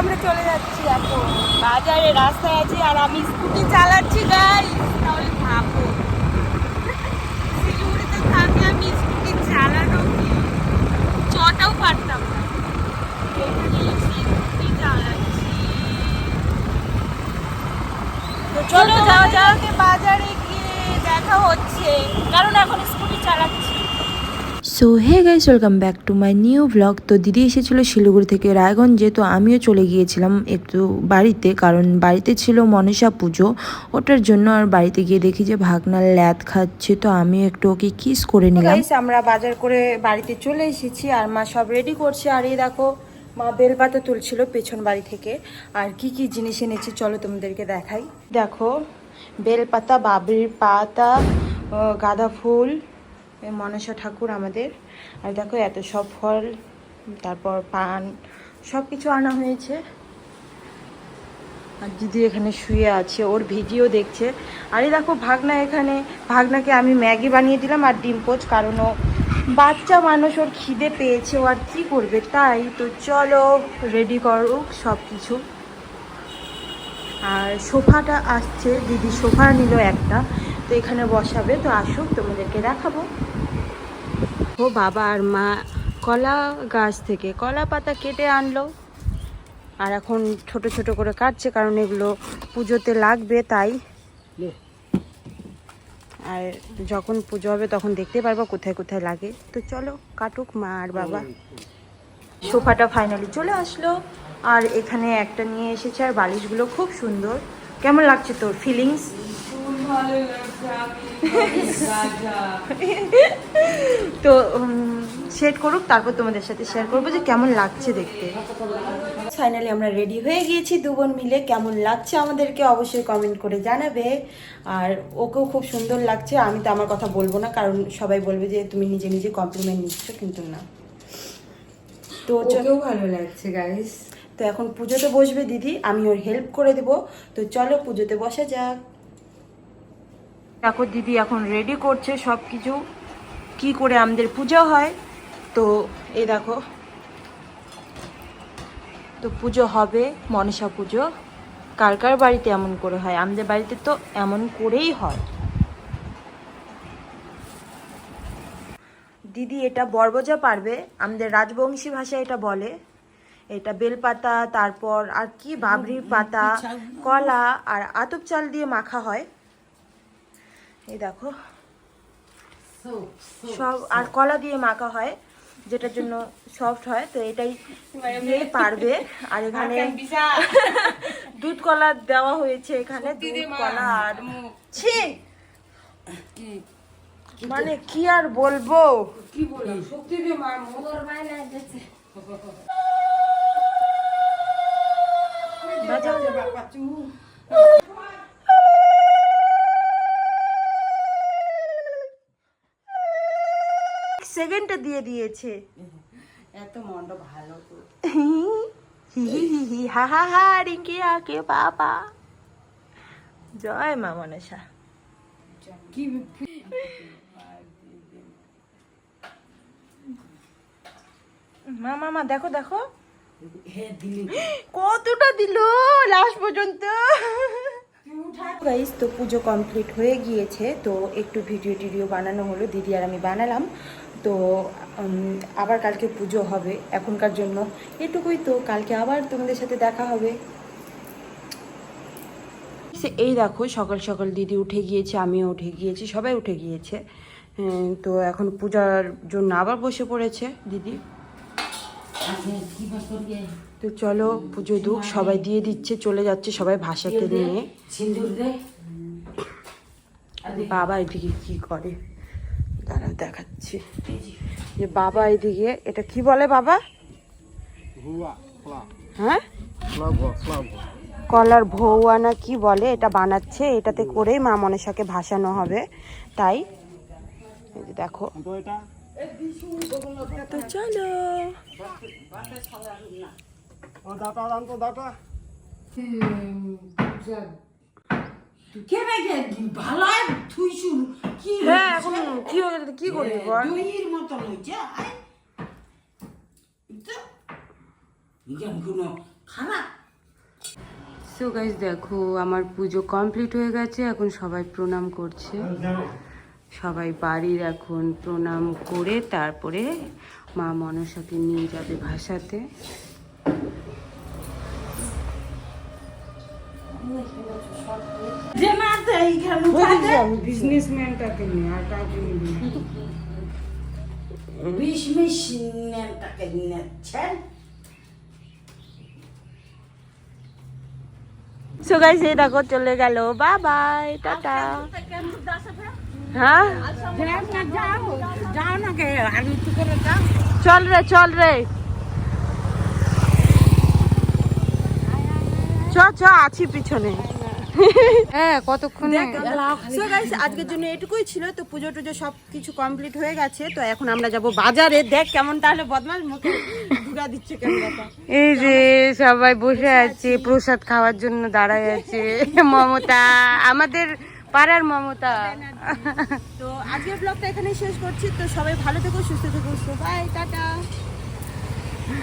আমরা চলে যাচ্ছি এখন। বাজারে রাস্তায় আছি আর আমি স্কুটি চালাচ্ছি গাই তাহলে ভাবো শিলিগুড়িতে থাকি আমি স্কুটি চালানো কি? চটাও পারতাম না। এখানে এসে স্কুটি চালাচ্ছি। তো চলো যাওয়া যাক বাজারে গিয়ে দেখা হচ্ছে। কারণ এখন so hey guys welcome back to my new blog তো দিদি এসেছিল শিলিগুড়ি থেকে রায়গঞ্জে তো আমিও চলে গিয়েছিলাম একটু বাড়িতে কারণ বাড়িতে ছিল মনসা পুজো। ওটার জন্য আর বাড়িতে গিয়ে দেখি যে ভাগনার ল্যাদ খাচ্ছে তো আমিও একটু ওকে কিস করে নিলাম। আমরা বাজার করে বাড়িতে চলে এসেছি আর মা সব রেডি করছে। আর এই দেখো মা বেলপাতা তুলছিল পেছন বাড়ি থেকে। আর কি কি জিনিস এনেছি চলো তোমাদেরকে দেখাই। দেখো বেলপাতা বাবরির পাতা গাঁদা ফুল মনসা ঠাকুর আমাদের। আর দেখো এত সব ফল, তারপর পান সব কিছু আনা হয়েছে। আর দিদি এখানে শুয়ে আছে, ওর ভিডিও দেখছে। আর দেখো ভাগনা এখানে, ভাগনাকে আমি ম্যাগি বানিয়ে দিলাম আর ডিম পোচ, কারণ ও বাচ্চা মানুষ, ওর খিদে পেয়েছে, ও আর কী করবে? তাই তো চলো রেডি করুক সব কিছু আর সোফাটা আসছে, দিদি সোফা নিল একটা। তো এখানে বসাবে তো আসুক তোমাদেরকে দেখাবো। ও বাবা আর মা কলা গাছ থেকে কলা পাতা কেটে আনলো। আর এখন ছোট ছোট করে কাটছে কারণ এগুলো পুজোতে লাগবে তাই। আর যখন পুজো হবে তখন দেখতে পারব কোথায় কোথায় লাগে। তো চলো কাটুক মা আর বাবা। সোফাটা ফাইনালি চলে আসলো। আর এখানে একটা নিয়ে এসেছে আর বালিশগুলো খুব সুন্দর। কেমন লাগছে তোর ফিলিংস তো সেট করুক তারপর তোমাদের সাথে শেয়ার করব যে কেমন লাগছে দেখতে। ফাইনালি আমরা রেডি হয়ে গিয়েছি দু বোন মিলে। কেমন লাগছে আমাদেরকে অবশ্যই কমেন্ট করে জানাবে। আর ওকেও খুব সুন্দর লাগছে। আমি তো আমার কথা বলব না কারণ সবাই বলবে যে তুমি নিজে নিজে কমপ্লিমেন্ট নিচ্ছ কিন্তু না। তো ওকেও ভালো লাগছে গাইস তো এখন পুজোতে বসবে দিদি আমি ওর হেল্প করে দেব। তো চলো পুজোতে বসা যাক। দেখো দিদি এখন রেডি করছে সব কিছু কি করে আমাদের পুজো হয়? তো এই দেখো। তো পুজো হবে মনসা পুজো। কার কার বাড়িতে এমন করে হয়? আমাদের বাড়িতে তো এমন করেই হয়। দিদি এটা বরবজা পারবে। আমাদের রাজবংশী ভাষায় এটা বলে। এটা বেলপাতা তারপর আর কি বাবরির পাতা কলা আর আতপ চাল দিয়ে মাখা হয়। এই দেখো। সব আর কলা দিয়ে মাখা হয় যেটার জন্য সফট হয় তো এটাই দিয়েই পারবে। আর এখানে দুধ কলা দেওয়া হয়েছে এখানে দুধ কলা আর ছি! মানে কি আর বলব? কি মা মোর বাজাও সেকেন্ডটা দিয়ে দিয়েছে। এত মনটা ভালো হি হি হি হি হা হা হা রিঙ্কি আকে বাবা জয় মা মনসা। কি মা মা মা দেখো দেখো। কতটা দিল লাস্ট পর্যন্ত। গাইস তো পুজো কমপ্লিট হয়ে গিয়েছে, তো একটু ভিডিও টিডিও বানানো হলো, দিদি আর আমি বানালাম। তো আবার কালকে পুজো হবে এখনকার জন্য। এটুকুই তো, কালকে আবার তোমাদের সাথে দেখা হবে। এই দেখো, সকাল সকাল দিদি উঠে গিয়েছে, আমিও উঠে গিয়েছি, সবাই উঠে গিয়েছে। তো এখন পূজার জন্য আবার বসে পড়েছে দিদি। তো চলো পুজো দুক সবাই দিয়ে দিচ্ছে চলে যাচ্ছে সবাই ভাষাকে নিয়ে। বাবা এদিকে কি করে? দাঁড়া দেখাচ্ছি। যে। বাবা এদিকে এটা কি বলে বাবা? হ্যাঁ? কলার ভৌয়া না কি বলে? এটা বানাচ্ছে এটাতে করেই মা মনসাকে ভাসানো হবে। তাই দেখো। তো চলো। শুরু কি হ্যাঁ এখন কি হয়ে গেছে কি করবি মতন হয়েছে খারাপ? সো গাইজ দেখো আমার পুজো কমপ্লিট হয়ে গেছে এখন সবাই প্রণাম করছে। সবাই বাড়ির এখন প্রণাম করে তারপরে মা মনসাকে নিয়ে যাবে ভাসাতে বিজনেসম্যানটাকে নিয়ে আর কাউকে নিবি বিষ মেশিনটাকে নিচ্ছেন সো গাইস এই দেখো চলে গেল বাই বাই টাটা হ্যাঁ যাও না যাও যাও না কে আর একটু করে যাও চল রে চল রে চ চ আছি পিছনে। হ্যাঁ কতক্ষণে? আজকের জন্য এটুকুই ছিল তো পুজো টুজো সব কিছু কমপ্লিট হয়ে গেছে তো এখন আমরা যাব বাজারে। দেখ কেমন তাহলে বদমাস মুখে দুরা দিচ্ছে এই যে সবাই বসে আছে প্রসাদ খাওয়ার জন্য দাঁড়ায় আছে মমতা আমাদের পাড়ার মমতা। তো আজকের ব্লগটা এখানেই শেষ করছি তো সবাই ভালো থেকো সুস্থ থেকো বাই টাটা।